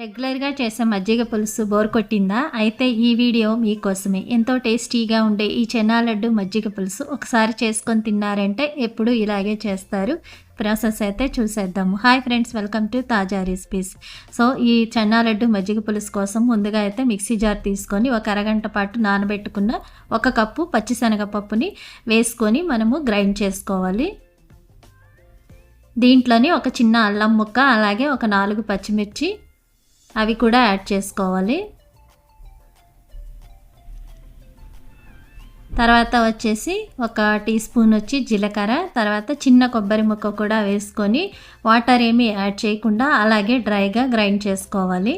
రెగ్యులర్గా చేసే మజ్జిగ పులుసు బోర్ కొట్టిందా? అయితే ఈ వీడియో మీకోసమే. ఎంతో టేస్టీగా ఉండే ఈ చెన్నా లడ్డు మజ్జిగ పులుసు ఒకసారి చేసుకొని తిన్నారంటే ఎప్పుడు ఇలాగే చేస్తారు. ప్రాసెస్ అయితే చూసేద్దాము. Hi friends welcome to Taza recipes. So ఈ చెన్నా లడ్డు మజ్జిగ పులుసు కోసం ముందుగా అయితే మిక్సీ జార్ తీసుకొని ఒక అరగంట పాటు నానబెట్టుకున్న ఒక కప్పు పచ్చిశనగపప్పుని వేసుకొని మనము గ్రైండ్ చేసుకోవాలి. దీంట్లోని ఒక చిన్న అల్లం ముక్క అలాగే ఒక నాలుగు పచ్చిమిర్చి అవి కూడా యాడ్ చేసుకోవాలి. తర్వాత వచ్చేసి ఒక టీ స్పూన్ వచ్చి జీలకర్ర తర్వాత చిన్న కొబ్బరి ముక్క కూడా వేసుకొని వాటర్ ఏమీ యాడ్ చేయకుండా అలాగే డ్రైగా గ్రైండ్ చేసుకోవాలి.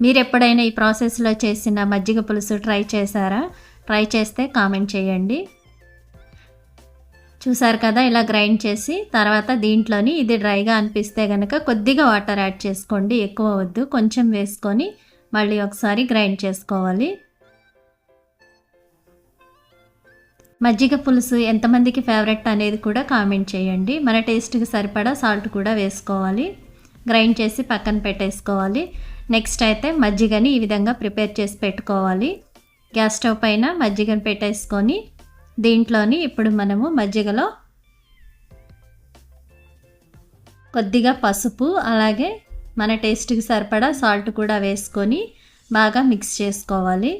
మీరు ఎప్పుడైనా ఈ ప్రాసెస్లో చేసిన మజ్జిగ పులుసు ట్రై చేశారా? ట్రై చేస్తే కామెంట్ చేయండి. చూసారు కదా ఇలా గ్రైండ్ చేసి తర్వాత దీంట్లోని ఇది డ్రైగా అనిపిస్తే కనుక కొద్దిగా వాటర్ యాడ్ చేసుకోండి ఎక్కువ వద్దు. కొంచెం వేసుకొని మళ్ళీ ఒకసారి గ్రైండ్ చేసుకోవాలి. మజ్జిగ పులుసు ఎంతమందికి ఫేవరెట్ అనేది కూడా కామెంట్ చేయండి. మన టేస్ట్కి సరిపడా సాల్ట్ కూడా వేసుకోవాలి. గ్రైండ్ చేసి పక్కన పెట్టేసుకోవాలి. నెక్స్ట్ అయితే మజ్జిగని ఈ విధంగా ప్రిపేర్ చేసి పెట్టుకోవాలి. గ్యాస్ స్టవ్ పైన మజ్జిగని పెట్టేసుకొని దీంట్లోని ఇప్పుడు మనము మజ్జిగలో కొద్దిగా పసుపు అలాగే మన టేస్ట్కి సరిపడా సాల్ట్ కూడా వేసుకొని బాగా మిక్స్ చేసుకోవాలి.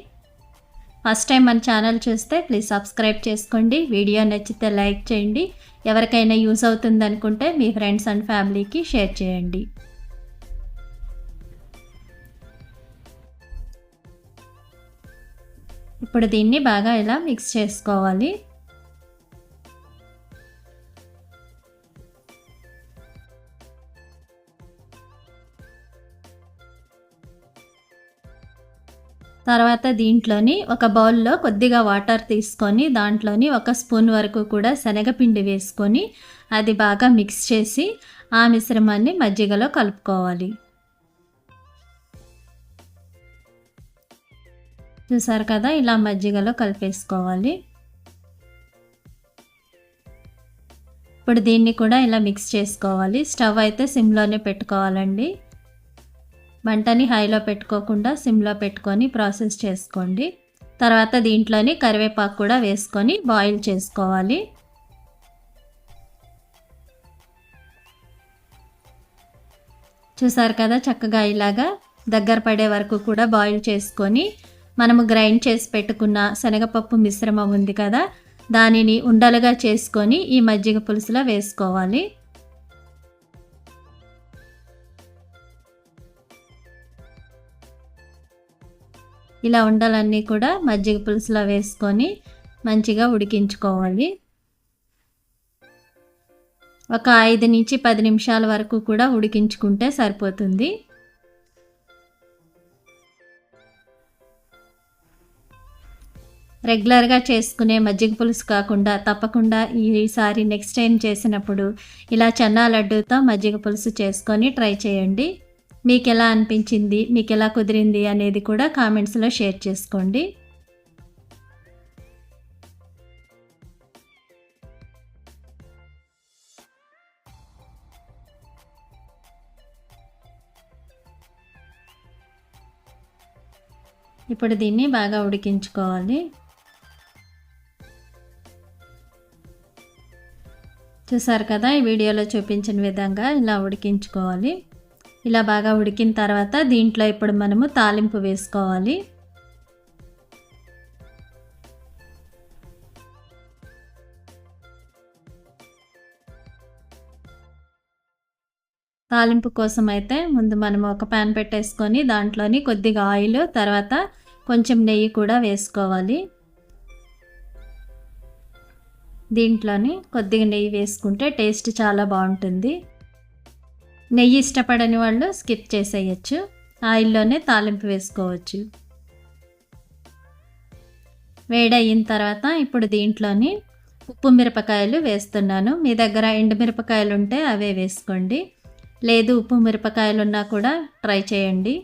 ఫస్ట్ టైం మన ఛానల్ చూస్తే ప్లీజ్ సబ్స్క్రైబ్ చేసుకోండి. వీడియో నచ్చితే లైక్ చేయండి. ఎవరికైనా యూస్ అవుతుంది అనుకుంటే మీ ఫ్రెండ్స్ అండ్ ఫ్యామిలీకి షేర్ చేయండి. ఇప్పుడు దీన్ని బాగా ఇలా మిక్స్ చేసుకోవాలి. తర్వాత దీంట్లోని ఒక బౌల్లో కొద్దిగా వాటర్ తీసుకొని దాంట్లోని ఒక స్పూన్ వరకు కూడా శనగపిండి వేసుకొని అది బాగా మిక్స్ చేసి ఆ మిశ్రమాన్ని మజ్జిగలో కలుపుకోవాలి. చూసారు కదా ఇలా మజ్జిగలో కలిపేసుకోవాలి. ఇప్పుడు దీన్ని కూడా ఇలా మిక్స్ చేసుకోవాలి. స్టవ్ అయితే సిమ్లోనే పెట్టుకోవాలండి. మంటని హైలో పెట్టుకోకుండా సిమ్లో పెట్టుకొని ప్రాసెస్ చేసుకోండి. తర్వాత దీంట్లోని కరివేపాకు కూడా వేసుకొని బాయిల్ చేసుకోవాలి. చూసారు కదా చక్కగా ఇలాగా దగ్గర పడే వరకు కూడా బాయిల్ చేసుకొని మనము గ్రైండ్ చేసి పెట్టుకున్న శనగపప్పు మిశ్రమం ఉంది కదా దానిని ఉండలుగా చేసుకొని ఈ మజ్జిగ పులుసులో వేసుకోవాలి. ఇలా ఉండలన్నీ కూడా మజ్జిగ పులుసులో వేసుకొని మంచిగా ఉడికించుకోవాలి. ఒక ఐదు నుంచి పది నిమిషాల వరకు కూడా ఉడికించుకుంటే సరిపోతుంది. రెగ్యులర్గా చేసుకునే మజ్జిగ పులుసు కాకుండా తప్పకుండా ఈసారి నెక్స్ట్ టైం చేసినప్పుడు ఇలా చన్నా లడ్డూతో మజ్జిగ పులుసు చేసుకొని ట్రై చేయండి. మీకు ఎలా అనిపించింది? మీకు ఎలా కుదిరింది అనేది కూడా కామెంట్స్లో షేర్ చేసుకోండి. ఇప్పుడు దీన్ని బాగా ఉడికించుకోవాలి. చూసారు కదా ఈ వీడియోలో చూపించిన విధంగా ఇలా ఉడికించుకోవాలి. ఇలా బాగా ఉడికిన తర్వాత దీంట్లో ఇప్పుడు మనము తాలింపు వేసుకోవాలి. తాలింపు కోసం అయితే ముందు మనము ఒక ప్యాన్ పెట్టేసుకొని దాంట్లోని కొద్దిగా ఆయిల్ తర్వాత కొంచెం నెయ్యి కూడా వేసుకోవాలి. దీంట్లోని కొద్దిగా నెయ్యి వేసుకుంటే టేస్ట్ చాలా బాగుంటుంది. నెయ్యి ఇష్టపడని వాళ్ళు స్కిప్ చేసేయచ్చు. ఆయిల్లోనే తాలింపు వేసుకోవచ్చు. వేడయిన తర్వాత ఇప్పుడు దీంట్లోని ఉప్పు మిరపకాయలు వేస్తున్నాను. మీ దగ్గర ఎండుమిరపకాయలు ఉంటే అవే వేసుకోండి. లేదు ఉప్పు మిరపకాయలు ఉన్నా కూడా ట్రై చేయండి.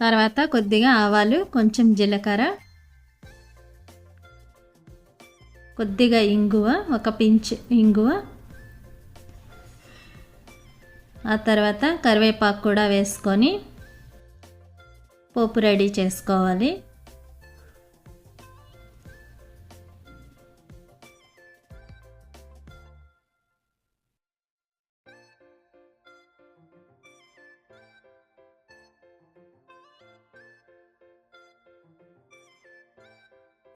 తర్వాత కొద్దిగా ఆవాలు కొంచెం జీలకర్ర కొద్దిగా ఇంగువ ఒక పించ్ ఇంగువ. ఆ తర్వాత కరివేపాకు కూడా వేసుకొని పోపు రెడీ చేసుకోవాలి.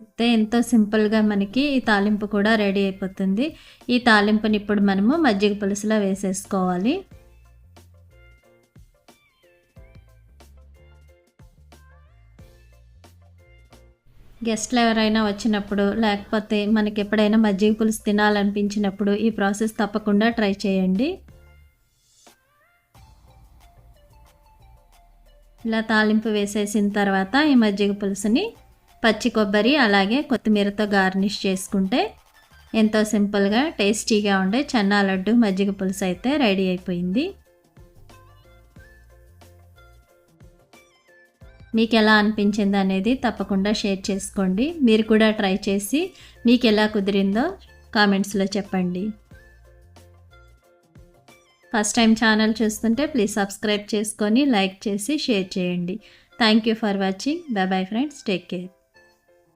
అయితే ఎంతో సింపుల్గా మనకి ఈ తాలింపు కూడా రెడీ అయిపోతుంది. ఈ తాలింపుని ఇప్పుడు మనము మజ్జిగ పులుసులో వేసేసుకోవాలి. గెస్ట్లు ఎవరైనా వచ్చినప్పుడు లేకపోతే మనకి ఎప్పుడైనా మజ్జిగ పులుసు తినాలనిపించినప్పుడు ఈ ప్రాసెస్ తప్పకుండా ట్రై చేయండి. ఇలా తాలింపు వేసేసిన తర్వాత ఈ మజ్జిగ పులుసుని పచ్చి కొబ్బరి అలాగే కొత్తిమీరతో గార్నిష్ చేసుకుంటే ఎంతో సింపుల్గా టేస్టీగా ఉండే చన్నా లడ్డు మజ్జిగ పులుసు అయితే రెడీ అయిపోయింది. మీకు ఎలా అనిపించింది అనేది తప్పకుండా షేర్ చేసుకోండి. మీరు కూడా ట్రై చేసి మీకు ఎలా కుదిరిందో కామెంట్స్లో చెప్పండి. ఫస్ట్ టైం ఛానల్ చూస్తుంటే ప్లీజ్ సబ్స్క్రైబ్ చేసుకొని లైక్ చేసి షేర్ చేయండి. Thank you for watching. Bye bye friends. Take care.